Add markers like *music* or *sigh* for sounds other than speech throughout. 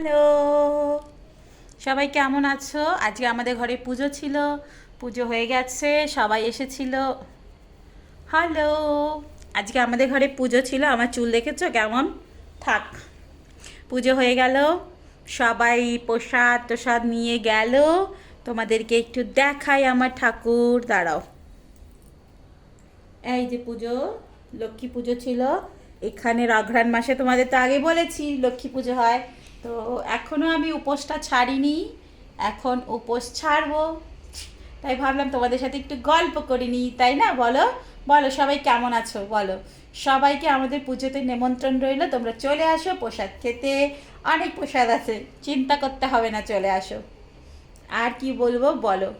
Hello. সবাই কেমন আছো? আজকে আমাদের ঘরে পুজো ছিল, পুজো হয়ে গেছে, সবাই এসেছিল। হ্যালো। আজকে আমাদের ঘরে পুজো ছিল, আমার চুল দেখেছ কেমন? থাক, পুজো হয়ে গেল। সবাই প্রসাদ প্রসাদ নিয়ে গেল, তোমাদেরকে একটু দেখাই আমার ঠাকুর, দাঁড়াও। এই যে পুজো, লক্ষ্মী পুজো ছিল। এখানে অঘ্রাণ মাসে তোমাদের তো আগে বলেছি লক্ষ্মী পুজো হয়। তো এখনও আমি উপোসটা ছাড়িনি, এখন উপোস ছাড়বো। তাই ভাবলাম তোমাদের সাথে একটু গল্প করিনি তাই না? বলো বলো, সবাই কেমন আছো? বলো। সবাইকে আমাদের পুজোতে নিমন্ত্রণ রইল, তোমরা চলে আসো, প্রসাদ খেতে। অনেক প্রসাদ আছে, চিন্তা করতে হবে না, চলে আসো। আর কি বলব, বলো।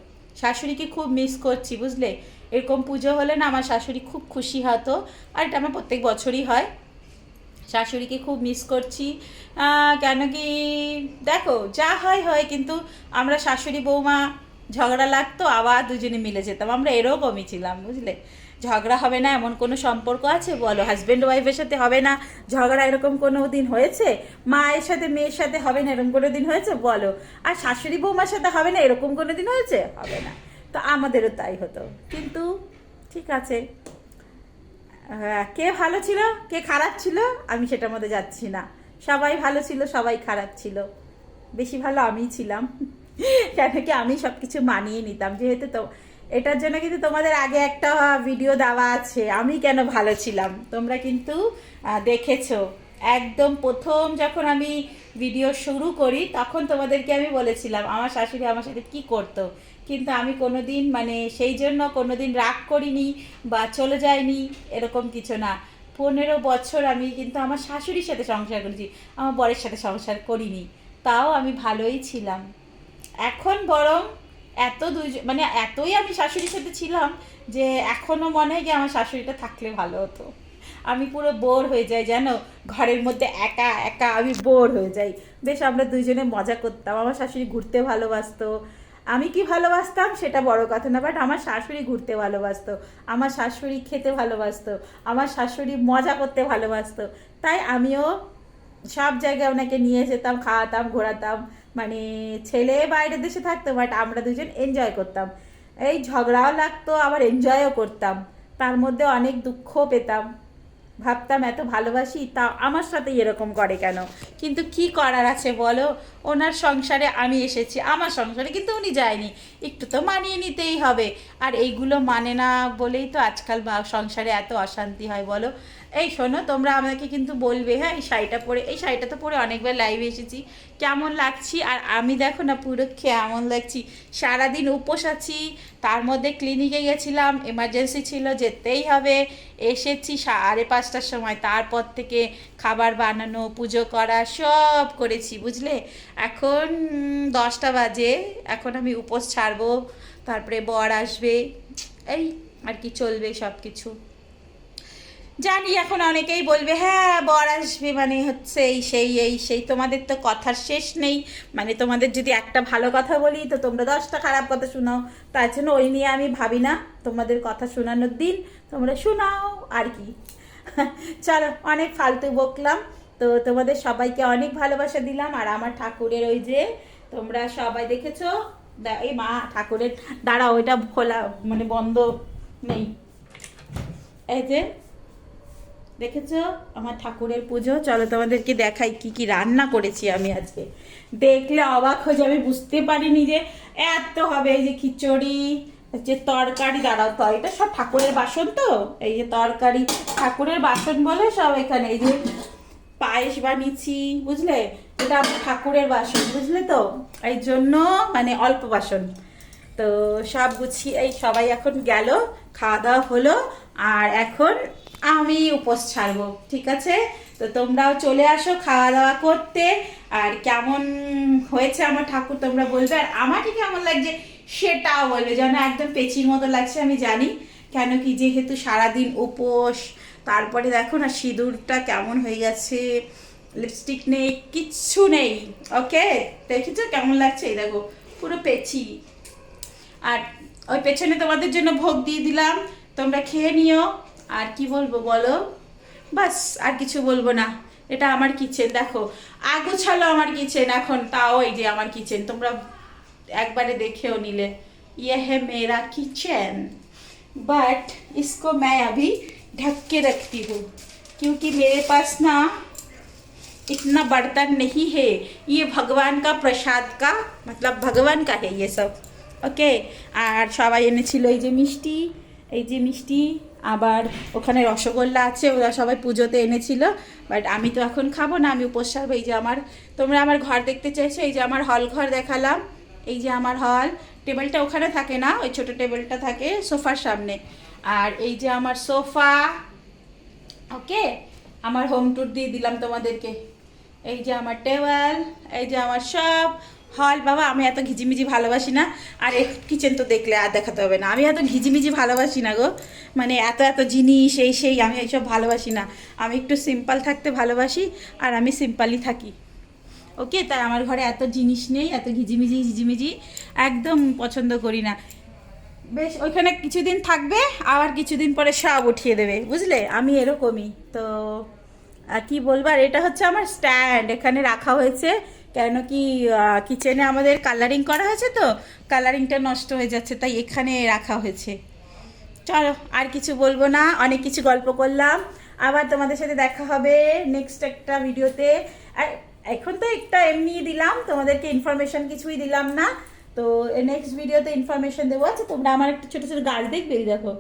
শাশুড়িকে খুব মিস করছি, বুঝলে? এরকম পুজো হলে না আমার শাশুড়ি খুব খুশি হতো, আর এটা আমার প্রত্যেক বছরই হয়। শাশুড়িকে খুব মিস করছি। কেন কি দেখো, যা হয় হয়, কিন্তু আমরা শাশুড়ি বৌমা ঝগড়া লাগতো, আবার দুজনে মিলে যেতাম। আমরা এরকমই ছিলাম, বুঝলে? ঝগড়া হবে না, এমন কোনো সম্পর্ক আছে? বলো হাজব্যান্ড ওয়াইফের সাথে হবে না? ঝগড়া এরকম কোনো দিন হয়েছে? মায়ের সাথে, মেয়ের সাথে হবে না, এরকম কোনো দিন হয়েছে? বলো। আর শাশুড়ি বৌমার সাথে হবে না, এরকম কোনো দিন হয়েছে? হবে না। তো আমাদেরও তাই হতো। কিন্তু ঠিক আছে। কে ভালো ছিল, কে খারাপ ছিল, আমি সেটার মধ্যে যাচ্ছি না। সবাই ভালো ছিল, সবাই খারাপ ছিল। বেশি ভালো আমিই ছিলাম। *laughs* কেন কি আমি সব কিছু মানিয়ে নিতাম। যেহেতু তো, এটার জন্য কিন্তু তোমাদের আগে একটা ভিডিও দেওয়া আছে, আমি কেন ভালো ছিলাম? তোমরা কিন্তু দেখেছ। একদম প্রথম যখন আমি ভিডিও শুরু করি, তখন তোমাদেরকে আমি বলেছিলাম, আমার শাশুড়ি আমার সাথে কি করতো? কিন্তু আমি কোনো দিন মানে সেই জন্য কোনো দিন রাগ করিনি বা চলে যাইনি, এরকম কিছু না। পনেরো বছর আমি কিন্তু আমার শাশুড়ির সাথে সংসার করেছি, আমার বরের সাথে সংসার করিনি। তাও আমি ভালোই ছিলাম। এখন বরং এত দুইজন মানে এতই আমি শাশুড়ির সাথে ছিলাম যে এখনও মনে হয় কি আমার শাশুড়িটা থাকলে ভালো হতো। আমি পুরো বোর হয়ে যাই, জানো? ঘরের মধ্যে একা একা আমি বোর হয়ে যাই। বেশ আমরা দুইজনে মজা করতাম, আমার শাশুড়ি ঘুরতে ভালোবাসতো আমি কি ভালোবাসতাম সেটা বড় কথা না বাট আমার শাশুড়ি ঘুরতে ভালোবাসতো, আমার শাশুড়ি খেতে ভালোবাসতো, আমার শাশুড়ি মজা করতে ভালোবাসতো, তাই আমিও সব জায়গায় ওনাকে নিয়ে যেতাম, খাওয়াতাম, ঘোরাতাম মানে ছেলে বাইরের দেশে থাকতো বাট আমরা দুজন এনজয় করতাম। এই ঝগড়াও লাগতো, আবার এনজয়ও করতাম। তার মধ্যে অনেক দুঃখ পেতাম। ভাবতাম এত ভালোবাসি, তা আমার সাথে এরকম করে কেন? কিন্তু কি করার আছে বলো? ওনার সংসারে আমি এসেছি, আমার সংসারে কিন্তু উনি যায়নি। একটু তো মানিয়ে নিতেই হবে। আর এইগুলো মানে না বলেই তো আজকাল সংসারে এত অশান্তি হয় বলো? এই শোনো, তোমরা আমাকে কিন্তু বলবে হ্যাঁ এই শাড়িটা পরে, এই শাড়িটা তো পরে অনেকবার লাইভে এসেছি। কেমন লাগছি? আর আমি দেখো না, পুরো কেমন লাগছি। সারাদিন উপোস আছি, তার মধ্যে ক্লিনিকে গেছিলাম এমার্জেন্সি ছিল, যেতেই হবে। এসেছি সাড়ে পাঁচটার সময়, তারপর থেকে খাবার বানানো, পুজো করা, সব করেছি, বুঝলে? এখন দশটা বাজে, এখন আমি উপোস ছাড়বো, তারপরে বর আসবে, এই আর কি চলবে সব কিছু জানি এখন অনেকেই বলবে হ্যাঁ বর আসবে মানে হচ্ছে এই সেই এই সেই। তোমাদের তো কথার শেষ নেই। মানে তোমাদের যদি একটা ভালো কথা বলি, তো তোমরা দশটা খারাপ কথা শোনাও। তার জন্য ওই নিয়ে আমি ভাবি না। তোমাদের কথা শোনানোর দিন তোমরা শোনাও আর কি। *laughs* চলো, অনেক ফালতু বকলাম। তো তোমাদের সবাইকে অনেক ভালোবাসা দিলাম। আর আমার ঠাকুরের ওই যে তোমরা সবাই দেখেছ? এই মা ঠাকুরের দাঁড়া ওইটা খোলা মানে বন্ধ নেই। এই যে দেখেছ? আমার ঠাকুরের পুজো। চলো তোমাদেরকে দেখাই কি কি রান্না করেছি আমি আজকে। দেখলে অবাক হয়ে যাবে, বুঝতে পারিনি যে এত হবে। এই যে খিচুড়ি যে তরকারি, দাঁড়াও তো, এটা সব ঠাকুরের বাসন তো? এই যে তরকারি, ঠাকুরের বাসন বলে সব এখানে। এই যে পায়েস বানিয়েছি, বুঝলে? এটা আমার ঠাকুরের বাসন, বুঝলে তো? এই জন্য মানে অল্প বাসন। তো সব গুছিয়ে, এই সবাই এখন গেল। খাওয়া দাওয়া হলো, আর এখন আমি উপোস ছাড়বো, ঠিক আছে? তো তোমরাও চলে আসো খাওয়া দাওয়া করতে, আর কেমন হয়েছে আমার ঠাকুর তোমরা বলবে, আর আমাকে কেমন লাগছে সেটাও বলবে, যেন একদম পেচির মতো লাগছে, আমি জানি। কেন কি যেহেতু সারাদিন উপোস, তারপরে দেখো না সিঁদুরটা কেমন হয়ে গেছে লিপস্টিক নেই, কিচ্ছু নেই ওকে দেখেছ কেমন লাগছে? এই দেখো, পুরো পেচি। আর ওই পেছনে তোমাদের জন্য ভোগ দিয়ে দিলাম তোমরা খেয়ে নিও আর কি বলবো বলো বাস আর কিছু বলবো না এটা আমার কিচেন দেখো আগুছালো আমার কিচেন এখন তাও এই যে আমার কিচেন তোমরা একবারে দেখেও নিলে ये है मेरा किचन बट इसको मैं अभी ढक के रखती हूँ क्योंकि मेरे पास ना इतना बर्तन नहीं है ये भगवान का प्रसाद का मतलब भगवान का है ये सब ওকে? আর সবাই এনেছিল এই যে মিষ্টি, এই যে মিষ্টি। আবার ওখানে রসগোল্লা আছে, ওরা সবাই পুজোতে এনেছিল। বাট আমি তো এখন খাব না, আমি উপোস ছাড়বো এই যে আমার, তোমরা আমার ঘর দেখতে চাইছো, এই যে আমার হল ঘর দেখালাম। এই যে আমার হল, টেবিলটা ওখানে থাকে না, ওই ছোট টেবিলটা থাকে সোফার সামনে। আর এই যে আমার সোফা, ওকে? আমার হোম ট্যুর দিয়ে দিলাম তোমাদেরকে। এই যে আমার টেবিল, এই যে আমার সব হল, বাবা, আমি এত ঘিজিমিজি ভালোবাসি না। আর কিচেন তো দেখলে আর দেখাতে হবে না। আমি এত ঘিজিমিজি ভালোবাসি না গো। মানে এত এত জিনিস, এই সেই, আমি এইসব ভালোবাসি না। আমি একটু সিম্পল থাকতে ভালোবাসি আর আমি সিম্পলই থাকি। ওকে তাই আমার ঘরে এত জিনিস নেই, এত ঘিজিমিজি, ঝিঝিমিজি একদম পছন্দ করি না। বেশ, ওইখানে কিছুদিন থাকবে, আবার কিছুদিন পরে সব উঠিয়ে দেবে। বুঝলে? আমি এরকমই। তো, আর কি বলবার এটা হচ্ছে আমার স্ট্যান্ড এখানে রাখা হয়েছে কেন কি কিচেনে আমাদের কালারিং করা হয়েছে তো কালারিংটা নষ্ট হয়ে যাচ্ছে, তাই এখানে রাখা হয়েছে। চলো, আর কিছু বলব না, অনেক কিছু গল্প করলাম। আবার তোমাদের সাথে দেখা হবে নেক্সট একটা ভিডিওতে। আর এখন তো একটা এমনি দিলাম, তোমাদেরকে ইনফরমেশন কিছুই দিলাম না। তো নেক্সট ভিডিওতে ইনফরমেশন দেবো। আচ্ছা তোমরা আমার একটা ছোটো ছোটো গাছ দেখবে দেখো।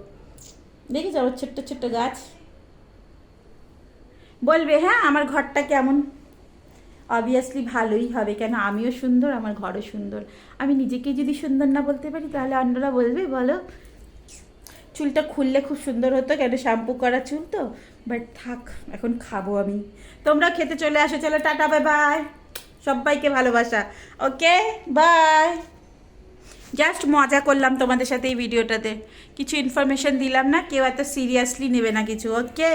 দেখেছ? আমার ছোট্ট ছোট্ট গাছ। বলবে হ্যাঁ আমার ঘরটা কেমন? অবভিয়াসলি ভালোই হবে, কেন আমিও সুন্দর, আমার ঘরও সুন্দর। আমি নিজেকে যদি সুন্দর না বলতে পারি, তাহলে অন্যরা বলবে, বলো। চুলটা খুললে খুব সুন্দর হতো, কেন শ্যাম্পু করা চুল তো? বাট থাক, এখন খাব আমি। তোমরা খেতে চলে আসো, চলো, টাটা, বাই বাই। সবাইকে ভালোবাসা, ওকে? বাই। জাস্ট মজা করলাম তোমাদের সাথে এই ভিডিওটাতে। কিছু ইনফরমেশন দিলাম না, কেউ এত সিরিয়াসলি নেবে না কিছু, ওকে?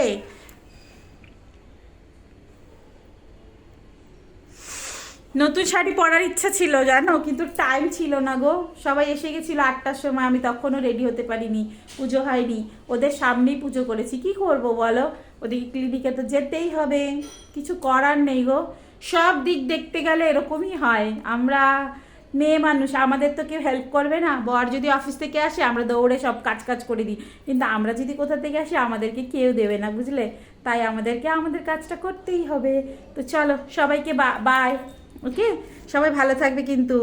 নতুন শাড়ি পরার ইচ্ছা ছিল, জানো? কিন্তু টাইম ছিল না গো। সবাই এসে গেছিল আটটার সময়, আমি তখনও রেডি হতে পারিনি, পুজো হয়নি। ওদের সামনেই পুজো করেছি, কি করব বলো? ওদিকে ক্লিনিকে তো যেতেই হবে, কিছু করার নেই গো। সব দিক দেখতে গেলে এরকমই হয়। আমরা মেয়ে মানুষ, আমাদের তো কেউ হেল্প করবে না। বর যদি অফিস থেকে আসে, আমরা দৌড়ে সব কাজ কাজ করে দিই। কিন্তু আমরা যদি কোথা থেকে আসি, আমাদেরকে কেউ দেবে না, বুঝলে? তাই আমাদেরকে আমাদের কাজটা করতেই হবে। তো চলো, সবাইকে বা বাই ওকে সবাই ভালো থাকবে কিন্তু।